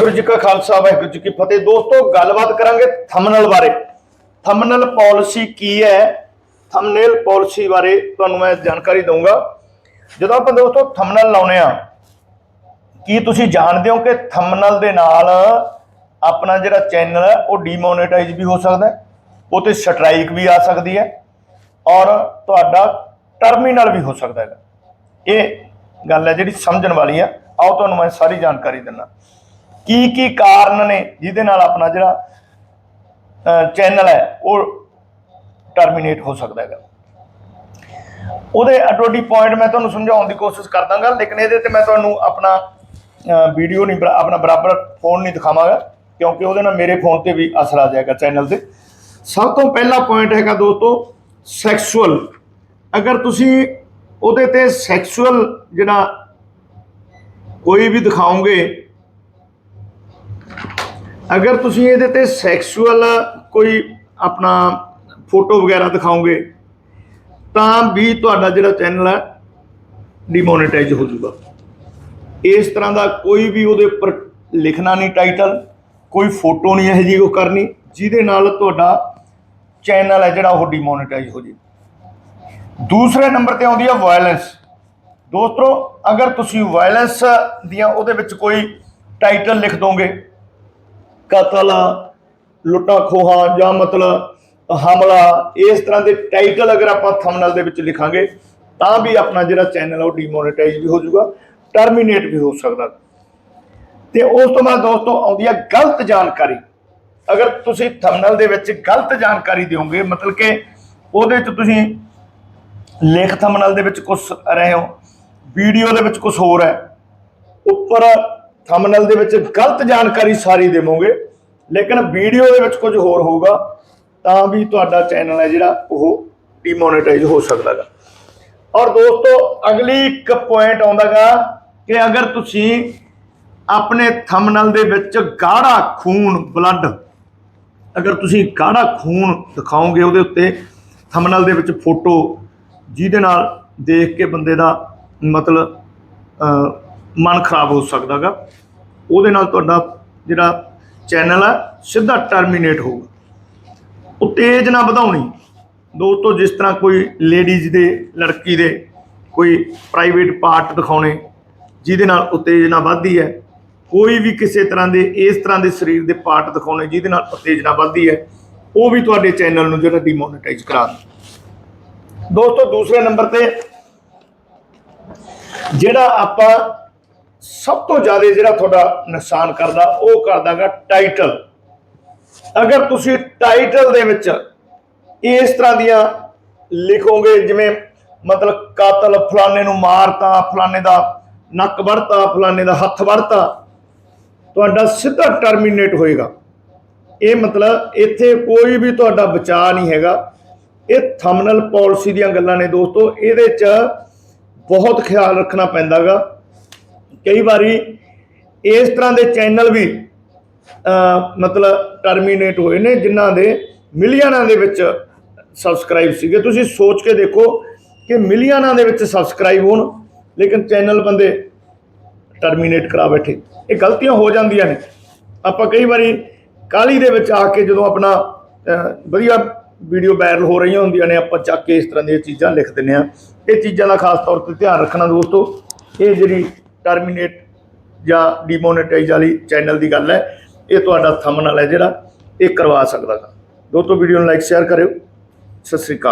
ਗੁਰੂ ਜੀ ਕਾ ਖਾਲਸਾ, ਵਾਹਿਗੁਰੂ ਜੀ ਕੀ ਫਤਿਹ। ਦੋਸਤੋ, ਗੱਲਬਾਤ ਕਰਾਂਗੇ ਥੰਬਨੇਲ ਬਾਰੇ। ਥੰਬਨੇਲ ਪਾਲਿਸੀ ਕੀ ਹੈ? ਥੰਬਨੇਲ ਪਾਲਿਸੀ ਬਾਰੇ ਤੁਹਾਨੂੰ ਮੈਂ ਜਾਣਕਾਰੀ ਦਊਂਗਾ। ਜਦੋਂ ਆਪਾਂ ਦੋਸਤੋ ਥੰਬਨੇਲ ਲਾਉਨੇ ਆ ਕੀ ਤੁਸੀਂ ਜਾਣਦੇ ਹੋ ਕਿ ਥੰਬਨੇਲ ਦੇ ਨਾਲ ਆਪਣਾ ਜਿਹੜਾ ਚੈਨਲ ਹੈ, ਉਹ ਡੀਮੋਨੇਟਾਈਜ਼ ਵੀ ਹੋ ਸਕਦਾ ਹੈ, ਉਹ ਤੇ ਸਟ੍ਰਾਈਕ ਵੀ ਆ ਸਕਦੀ ਹੈ ਔਰ ਤੁਹਾਡਾ ਟਰਮੀਨਲ ਵੀ ਹੋ ਸਕਦਾ ਹੈ ਇਹ ਗੱਲ ਹੈ ਜਿਹੜੀ ਸਮਝਣ ਵਾਲੀ ਆ। ਆਓ ਤੁਹਾਨੂੰ ਮੈਂ ਸਾਰੀ ਜਾਣਕਾਰੀ ਦਿੰਦਾ। ਕੀ ਕੀ ਕਾਰਨ ਨੇ ਜਿਹਦੇ ਨਾਲ ਆਪਣਾ ਜਿਹੜਾ ਚੈਨਲ ਹੈ, ਉਹ ਟਰਮੀਨੇਟ ਹੋ ਸਕਦਾ ਹੈਗਾ। ਉਹਦੇ ਅਡੋਡੀ ਪੁਆਇੰਟ ਮੈਂ ਤੁਹਾਨੂੰ ਸਮਝਾਉਣ ਦੀ ਕੋਸ਼ਿਸ਼ ਕਰਦਾਗਾ, ਲੇਕਿਨ ਇਹਦੇ ਤੇ ਮੈਂ ਤੁਹਾਨੂੰ ਆਪਣਾ ਵੀਡੀਓ ਨਹੀਂ, ਬਰਾ- ਆਪਣਾ ਬਰਾਬਰ ਫੋਨ ਨਹੀਂ ਦਿਖਾਵਾਂਗਾ, ਕਿਉਂਕਿ ਉਹਦੇ ਨਾਲ ਮੇਰੇ ਫੋਨ ਤੇ ਵੀ ਅਸਰ ਆ ਜਾਏਗਾ ਚੈਨਲ ਤੇ। ਸਭ ਤੋਂ ਪਹਿਲਾ ਪੁਆਇੰਟ ਹੈਗਾ ਦੋਸਤੋ ਸੈਕਸੁਅਲ ਅਗਰ ਤੁਸੀਂ ਉਹਦੇ ਤੇ ਸੈਕਸੁਅਲ ਜਿਹੜਾ ਕੋਈ ਵੀ ਦਿਖਾਓਗੇ ਅਗਰ ਤੁਸੀਂ ਇਹਦੇ ਤੇ ਸੈਕਸੁਅਲ ਕੋਈ ਆਪਣਾ ਫੋਟੋ ਵਗੈਰਾ ਦਿਖਾਓਗੇ, ਤਾਂ ਵੀ ਤੁਹਾਡਾ ਜਿਹੜਾ ਚੈਨਲ ਹੈ ਡਿਮੋਨੇਟਾਈਜ਼ ਹੋ ਜਾਊਗਾ। ਇਸ ਤਰ੍ਹਾਂ ਦਾ ਕੋਈ ਵੀ ਉਹਦੇ ਉੱਪਰ ਲਿਖਣਾ ਨਹੀਂ ਟਾਈਟਲ ਕੋਈ ਫੋਟੋ ਨਹੀਂ ਇਹ ਜੀ ਉਹ ਕਰਨੀ, ਜਿਹਦੇ ਨਾਲ ਤੁਹਾਡਾ ਚੈਨਲ ਹੈ ਜਿਹੜਾ ਉਹ ਡਿਮੋਨੇਟਾਈਜ਼ ਹੋ ਜੇ ਦੂਸਰੇ ਨੰਬਰ ਤੇ ਆਉਂਦੀ ਹੈ ਵਾਇਲੈਂਸ ਦੋਸਤੋ, ਅਗਰ ਤੁਸੀਂ ਵਾਇਲੈਂਸ ਦੀਆਂ ਉਹਦੇ ਵਿੱਚ ਕੋਈ ਟਾਈਟਲ ਲਿਖ ਦੋਗੇ ਕਤਲ, ਲੁੱਟਾਂ ਖੋਹਾਂ ਜਾਂ ਮਤਲਬ ਹਮਲਾ, ਇਸ ਤਰ੍ਹਾਂ ਦੇ ਟਾਈਟਲ ਅਗਰ ਆਪਾਂ ਥੰਬਨੇਲ ਦੇ ਵਿੱਚ ਲਿਖਾਂਗੇ, ਤਾਂ ਵੀ ਆਪਣਾ ਜਿਹੜਾ ਚੈਨਲ ਉਹ ਡੀਮੋਨੇਟਾਈਜ਼ ਵੀ ਹੋ ਜਾਊਗਾ ਟਰਮੀਨੇਟ ਵੀ ਹੋ ਸਕਦਾ। ਤੇ ਉਸ ਤੋਂ ਬਾਅਦ ਦੋਸਤੋ, ਆਉਂਦੀ ਹੈ ਗਲਤ ਜਾਣਕਾਰੀ। ਅਗਰ ਤੁਸੀਂ ਥੰਬਨੇਲ ਦੇ ਵਿੱਚ ਗਲਤ ਜਾਣਕਾਰੀ ਦਿਓਗੇ, ਮਤਲਬ ਕਿ ਉਹਦੇ ਵਿੱਚ ਤੁਸੀਂ ਲੇਖ ਥੰਬਨੇਲ ਦੇ ਵਿੱਚ ਕੁਝ ਰਹੇ ਹੋ ਵੀਡੀਓ ਦੇ ਵਿੱਚ ਕੁਝ ਹੋਰ ਹੈ, ਉੱਪਰ ਥੰਬਨੇਲ ਦੇ ਵਿੱਚ ਗਲਤ ਜਾਣਕਾਰੀ ਸਾਰੀ ਦੇਵੋਗੇ, ਲੇਕਿਨ ਵੀਡੀਓ ਦੇ ਵਿੱਚ ਕੁਝ ਹੋਰ ਹੋਊਗਾ, ਤਾਂ ਵੀ ਤੁਹਾਡਾ ਚੈਨਲ ਹੈ ਜਿਹੜਾ ਉਹ ਡੀਮੋਨੇਟਾਈਜ਼ ਹੋ ਸਕਦਾ ਹੈ ਔਰ ਦੋਸਤੋ, ਅਗਲੀ ਇੱਕ ਪੁਆਇੰਟ ਆਉਂਦਾਗਾ ਕਿ ਅਗਰ ਤੁਸੀਂ ਆਪਣੇ ਥੰਬਨੇਲ ਦੇ ਵਿੱਚ ਗਾੜਾ ਖੂਨ ਬਲੱਡ ਅਗਰ ਤੁਸੀਂ ਗਾੜਾ ਖੂਨ ਦਿਖਾਓਗੇ ਉਹਦੇ ਉੱਤੇ ਥੰਬਨੇਲ ਦੇ ਵਿੱਚ ਫੋਟੋ ਜਿਹਦੇ ਨਾਲ ਦੇਖ ਕੇ ਬੰਦੇ ਦਾ ਮਤਲਬ ਮਨ ਖਰਾਬ ਹੋ ਸਕਦਾਗਾ। ਉਹਦੇ ਨਾਲ ਤੁਹਾਡਾ ਜਿਹੜਾ ਚੈਨਲ ਆ, ਸਿੱਧਾ ਟਰਮੀਨੇਟ ਹੋਊਗਾ। ਉਤੇਜ ਨਾ ਵਧਾਉਣੀ। ਦੋਸਤੋ, ਜਿਸ ਤਰ੍ਹਾਂ ਕੋਈ ਲੇਡੀਜ਼ ਦੇ, ਲੜਕੀ ਦੇ ਕੋਈ ਪ੍ਰਾਈਵੇਟ ਪਾਰਟ ਦਿਖਾਉਣੇ, ਜਿਹਦੇ ਨਾਲ ਉਤੇਜਨਾ ਵੱਧਦੀ ਹੈ। ਕੋਈ ਵੀ ਕਿਸੇ ਤਰ੍ਹਾਂ ਦੇ, ਇਸ ਤਰ੍ਹਾਂ ਦੇ ਸਰੀਰ ਦੇ ਪਾਰਟ ਦਿਖਾਉਣੇ, ਜਿਹਦੇ ਨਾਲ ਉਤੇਜਨਾ ਵੱਧਦੀ ਹੈ। ਉਹ ਵੀ ਤੁਹਾਡੇ ਚੈਨਲ ਨੂੰ ਜਿਹੜਾ ਡੀਮੋਨੇਟਾਈਜ਼ ਕਰਾ ਦੋਸਤੋ, ਦੂਸਰੇ ਨੰਬਰ ਤੇ, ਜਿਹੜਾ ਆਪਾਂ ਸਭ ਤੋਂ ਜ਼ਿਆਦਾ ਜਿਹੜਾ ਤੁਹਾਡਾ ਨੁਕਸਾਨ ਕਰਦਾ, ਉਹ ਕਰਦਾਗਾ ਟਾਈਟਲ ਅਗਰ ਤੁਸੀਂ ਟਾਈਟਲ ਦੇ ਵਿੱਚ ਇਸ ਤਰ੍ਹਾਂ ਦੀਆਂ ਲਿਖੋਗੇ, ਜਿਵੇਂ ਮਤਲਬ ਕਾਤਲ ਫਲਾਣੇ ਨੂੰ ਮਾਰਤਾ, ਫਲਾਣੇ ਦਾ ਨੱਕ ਵੜਤਾ ਫਲਾਣੇ ਦਾ ਹੱਥ ਵੜਤਾ ਤੁਹਾਡਾ ਸਿੱਧਾ ਟਰਮੀਨੇਟ ਹੋਏਗਾ। ਇਹ ਮਤਲਬ ਇੱਥੇ ਕੋਈ ਵੀ ਤੁਹਾਡਾ ਬਚਾਅ ਨਹੀਂ ਹੈਗਾ। ਇਹ ਥੰਬਨੇਲ ਪਾਲਿਸੀ ਦੀਆਂ ਗੱਲਾਂ ਨੇ ਦੋਸਤੋ। ਇਹਦੇ 'ਚ ਬਹੁਤ ਖਿਆਲ ਰੱਖਣਾ ਪੈਂਦਾਗਾ। ਕਈ ਵਾਰੀ ਇਸ ਤਰ੍ਹਾਂ ਦੇ ਚੈਨਲ ਵੀ ਮਤਲਬ ਟਰਮੀਨੇਟ ਹੋਏ ਨੇ, ਜਿਨ੍ਹਾਂ ਦੇ ਮਿਲੀਅਨਾਂ ਦੇ ਵਿੱਚ ਸਬਸਕ੍ਰਾਈਬ ਸੀਗੇ। ਤੁਸੀਂ ਸੋਚ ਕੇ ਦੇਖੋ ਕਿ ਮਿਲੀਅਨਾਂ ਦੇ ਵਿੱਚ ਸਬਸਕ੍ਰਾਈਬ ਹੋਣ, ਲੇਕਿਨ ਚੈਨਲ ਬੰਦੇ ਟਰਮੀਨੇਟ ਕਰਾ ਬੈਠੇ। ਇਹ ਗਲਤੀਆਂ ਹੋ ਜਾਂਦੀਆਂ ਨੇ। ਆਪਾਂ ਕਈ ਵਾਰੀ ਕਾਲੀ ਦੇ ਵਿੱਚ ਆ ਕੇ ਜਦੋਂ ਆਪਣਾ ਵਧੀਆ ਵੀਡੀਓ ਵਾਇਰਲ ਹੋ ਰਹੀਆਂ ਹੁੰਦੀਆਂ ਨੇ, ਆਪਾਂ ਚੱਕ ਕੇ ਇਸ ਤਰ੍ਹਾਂ ਦੀਆਂ ਚੀਜ਼ਾਂ ਲਿਖ ਦਿੰਨੇ ਆ ਇਹ ਚੀਜ਼ਾਂ ਦਾ ਖਾਸ ਤੌਰ ਤੇ ਧਿਆਨ ਰੱਖਣਾ ਦੋਸਤੋ, ਇਹ ਜਿਹੜੀ ਟਰਮੀਨੇਟ ਜਾਂ ਡੀਮੋਨੇਟਾਈਜ਼ ਵਾਲੀ ਚੈਨਲ ਦੀ ਗੱਲ ਹੈ, ਇਹ ਤੁਹਾਡਾ ਥੰਬਨੇਲ ਹੈ ਜਿਹੜਾ, ਇਹ ਕਰਵਾ ਸਕਦਾ ਗਾ। ਦੋਸਤੋ ਵੀਡੀਓ ਨੂੰ ਲਾਈਕ ਸ਼ੇਅਰ ਕਰਿਓ। ਸਤਿ ਸ੍ਰੀ ਅਕਾਲ।